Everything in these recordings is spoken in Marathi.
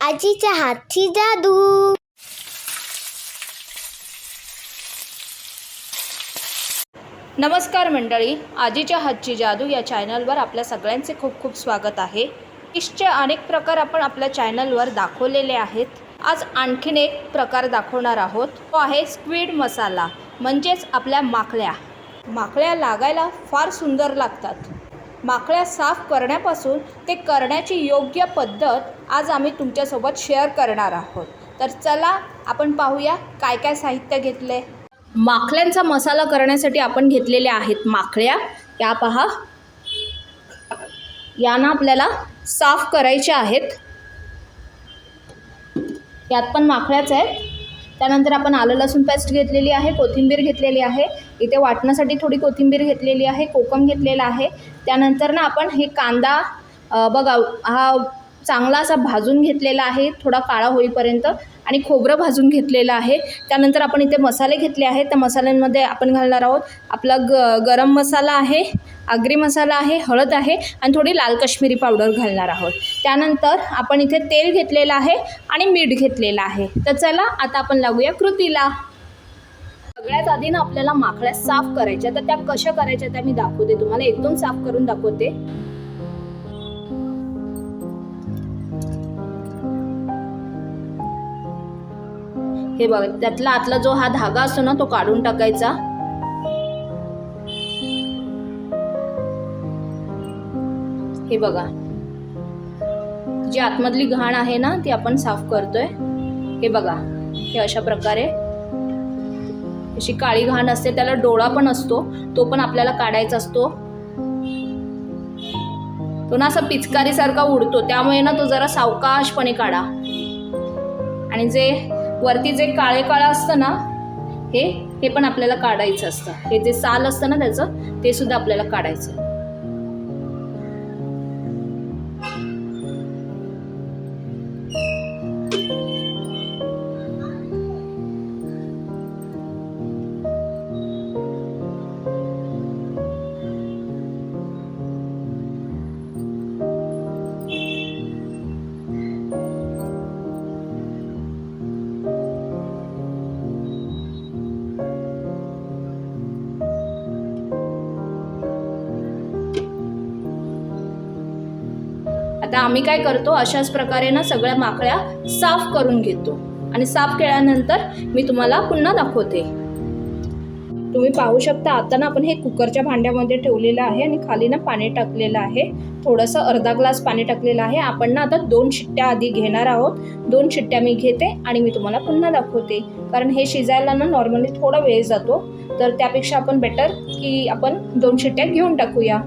आजीच्या हातची जादू. नमस्कार मंडळी आजीच्या हातची जादू या चॅनलवर आपल्या सगळ्यांचे खूप खूप स्वागत आहे. फिशचे अनेक प्रकार आपण आपल्या चॅनलवर दाखवलेले आहेत. आज आणखीन एक प्रकार दाखवणार आहोत. तो आहे स्क्वीड मसाला म्हणजेच आपल्या माकळ्या माकळ्या लागायला फार सुंदर लागतात. माकळ्या साफ करण्यापासून ते करण्याची योग्य पद्धत आज आम्ही तुमच्यासोबत शेअर करणार आहोत. तर चला आपण पाहूया काय काय साहित्य घेतलं आहे माखल्यांचा मसाला करण्यासाठी आपण घेतलेल्या आहेत माखळ्या या पहा. यांना आपल्याला साफ करायच्या आहेत. यात पण माखळ्याच आहेत. त्यानंतर आपण आलं लसूण पेस्ट घेतलेली आहे कोथिंबीर घेतलेली आहे. इथे वाटण्यासाठी थोडी कोथिंबीर घेतलेली आहे कोकम घेतलेला आहे. त्यानंतर ना आपण हे कांदा बघा हा चांगला असा भाजून घेतलेला आहे थोडा काळा होईपर्यंत आणि खोबरं भाजून घेतलेलं आहे. त्यानंतर आपण इथे मसाले घेतले आहेत. त्या मसाल्यांमध्ये आपण घालणार आहोत आपला ग गरम मसाला आहे आगरी मसाला आहे हळद आहे आणि थोडी लाल काश्मीरी पावडर घालणार आहोत. त्यानंतर आपण इथे तेल घेतलेलं आहे आणि मीठ घेतलेलं आहे. तर चला आता आपण लागूया कृतीला. सगळ्यात आधी ना आपल्याला माकड्या साफ करायच्या तर त्या कशा करायच्या त्या मी दाखवते तुम्हाला. एकदम साफ करून दाखवते. हे बघा त्यातला आतला जो हा धागा असतो ना तो काढून टाकायचा. हे बघा. जी आतमधली घाण आहे ना ती आपण साफ करतोय. हे बघा हे अशा प्रकारे. अशी काळी घाण असते त्याला डोळा पण असतो तो पण आपल्याला काढायचा असतो. तो ना असा पिचकारीसारखा उडतो त्यामुळे ना तो जरा सावकाशपणे काढा. आणि जे वरती जे काळे काळं असतं ना हे हे पण आपल्याला काढायचं असतं. हे जे साल असतं ना त्याचं ते सुद्धा आपल्याला काढायचं आता आम्ही काय करतो अशाच प्रकारे ना सगळ्या माकड्या साफ करून घेतो. आणि साफ केल्यानंतर मी तुम्हाला पुन्हा दाखवते. तुम्ही पाहू शकता आता ना आपण हे कुकरच्या भांड्यामध्ये ठेवलेलं आहे आणि खाली ना पाणी टाकलेलं आहे. थोडंसं अर्धा ग्लास पाणी टाकलेलं आहे. आपण ना आता दोन शिट्ट्या आधी घेणार आहोत. दोन शिट्ट्या मी घेते आणि मी तुम्हाला पुन्हा दाखवते. कारण हे शिजायला ना नॉर्मली थोडा वेळ जातो. तर त्यापेक्षा आपण बेटर की आपण दोन शिट्ट्या घेऊन टाकूया.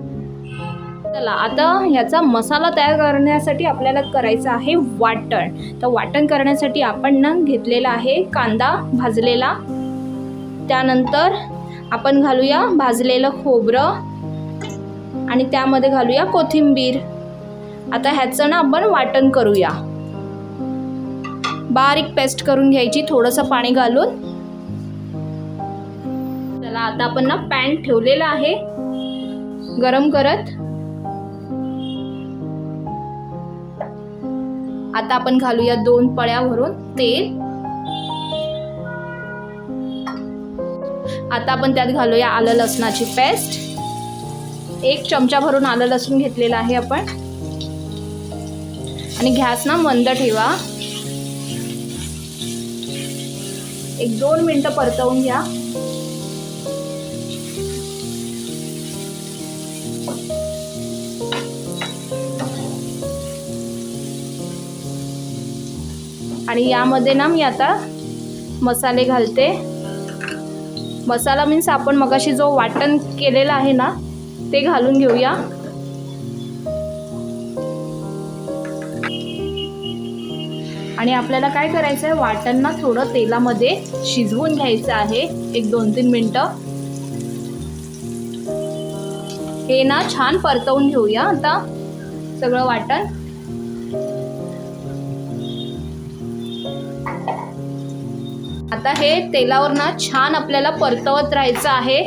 चला आता ह्याचा मसाला तयार करण्यासाठी आपल्याला करायचं आहे वाटण. तर वाटण करण्यासाठी आपण ना घेतलेला आहे कांदा भाजलेला. त्यानंतर आपण घालूया भाजलेलं खोबरं आणि त्यामध्ये घालूया कोथिंबीर. आता ह्याचं ना आपण वाटण करूया. बारीक पेस्ट करून घ्यायची थोडंसं पाणी घालून. चला आता आपण ना पॅन ठेवलेला आहे. गरम करत. आता आपण घालूया दोन पळ्या भरून तेल. आता आपण त्यात घालूया आलं लसणाची पेस्ट. एक चमचा भरून आलं लसूण घेतलेलं आहे आपण. आणि गॅस ना मंद ठेवा. एक दोन मिनटं परतवून घ्या. आणि यामध्ये ना मी आता मसाले घालते. मसाला मीन्स आपण मगाशी जो वाटण केलेला आहे ना ते घालून घेऊया. आणि आपल्याला काय करायचं आहे वाटण ना थोडं तेलामध्ये शिजवून घ्यायचं आहे एक दोन तीन मिनटं. हे ना छान परतवून घेऊया आता सगळं वाटण. आता हे तेलावर ना छान आपल्याला परतवत राहायचं आहे.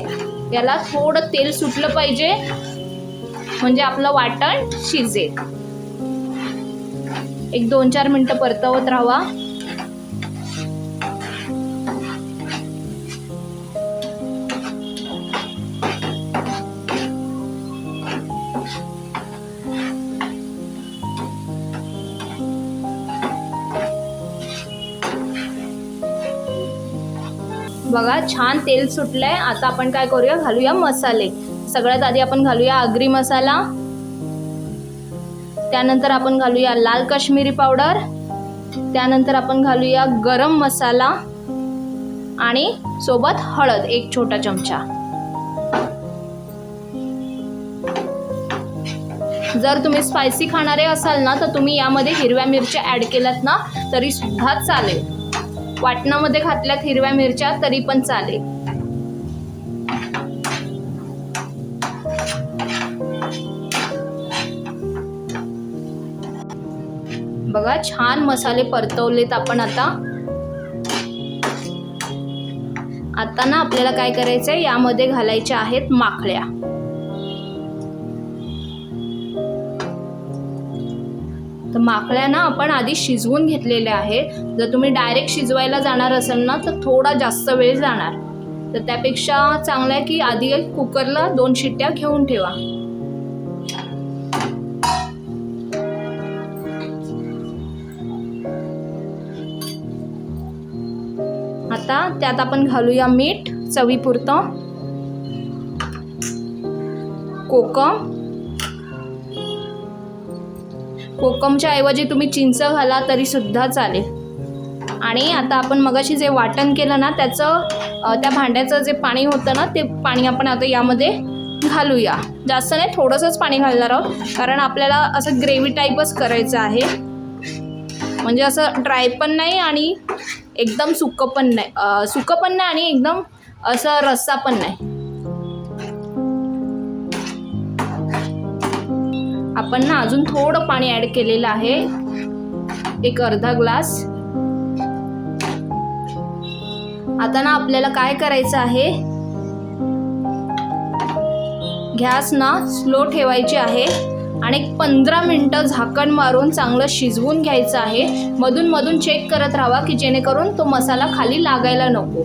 याला थोडं तेल सुटलं पाहिजे. म्हणजे आपलं वाटण शिजेल. एक दोन चार मिनटं परतवत राहावा. बघा छान तेल सुटलंय. आता आपण काय करूया? घालूया मसाले. सगळ्यात आधी आपण घालूया आगरी मसाला. त्यानंतर आपण घालूया लाल काश्मीरी पावडर. त्यानंतर आपण घालूया गरम मसाला आणि सोबत हळद एक छोटा चमचा. जर तुम्ही स्पायसी खाणारे असाल ना तर तुम्ही यामध्ये हिरव्या मिरच्या ॲड केल्यात ना तरी सुद्धा चालेल. वाटणामध्ये घातल्यात हिरव्या मिरच्या तरी पण चालेल. बघा छान मसाले परतवलेत आपण आता. आता ना आपल्याला काय करायचंय? यामध्ये घालायच्या आहेत माखळ्या. तर माकळ्या ना आपण आधी शिजवून घेतलेल्या आहेत जर तुम्ही डायरेक्ट शिजवायला जाणार असाल ना तर थोडा जास्त वेळ जाणार. तर त्यापेक्षा चांगलं आहे की आधी कुकरला दोन शिट्ट्या घेऊन ठेवा. आता त्यात आपण घालूया मीठ चवीपुरतं कोकम कोकमच्या ऐवजी तुम्ही चिंच घाला तरी सुद्धा चालेल. आणि आता आपण मगाशी जे वाटण केलं ना त्याचं त्या भांड्याचं जे पाणी होतं ना ते पाणी आपण आता यामध्ये घालूया. जास्त नाही थोडंसंच पाणी घालणार आहोत. कारण आपल्याला असं ग्रेव्ही टाईपच करायचं आहे. म्हणजे असं ड्राय पण नाही आणि एकदम सुकं पण नाही. सुकं पण नाही आणि एकदम असं रस्सा पण नाही. आपण ना अजून थोडं पाणी ॲड केलेलं आहे. एक अर्धा ग्लास. आता ना आपल्याला काय करायचं आहे? गॅस ना स्लो ठेवायची आहे आणि एक पंधरा मिनटं झाकण मारून चांगलं शिजवून घ्यायचं आहे. मधून मधून चेक करत राहावा की जेणेकरून तो मसाला खाली लागायला नको.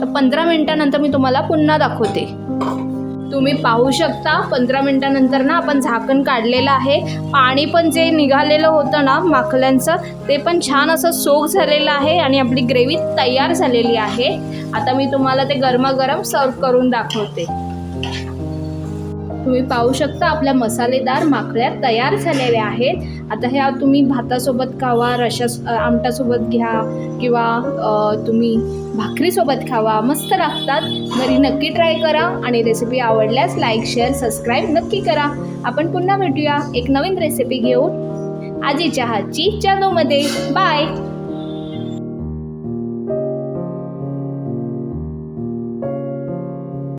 तर पंधरा मिनटानंतर मी तुम्हाला पुन्हा दाखवते. तुम्ही पाहू शकता. पंधरा मिनिटानंतर ना आपण झाकण काढलेलं आहे. पाणी पण जे निघालेलं होतं ना माखल्यांचं ते पण छान असं सोक झालेलं आहे आणि आपली ग्रेव्ही तयार झालेली आहे. आता मी तुम्हाला ते गरमागरम सर्व करून दाखवते. तुम्ही पाहू शकता आपल्या मसालेदार माकळ्या तयार झालेल्या आहेत. आता ह्या तुम्ही भातासोबत खावा रशा आमटासोबत घ्या किंवा तुम्ही भाकरीसोबत खावा. मस्त लागतात. घरी नक्की ट्राय करा आणि रेसिपी आवडल्यास लाईक शेअर सबस्क्राईब नक्की करा. आपण पुन्हा भेटूया. एक नवीन रेसिपी घेऊन. आजीच्या हातची चॅनोमध्ये बाय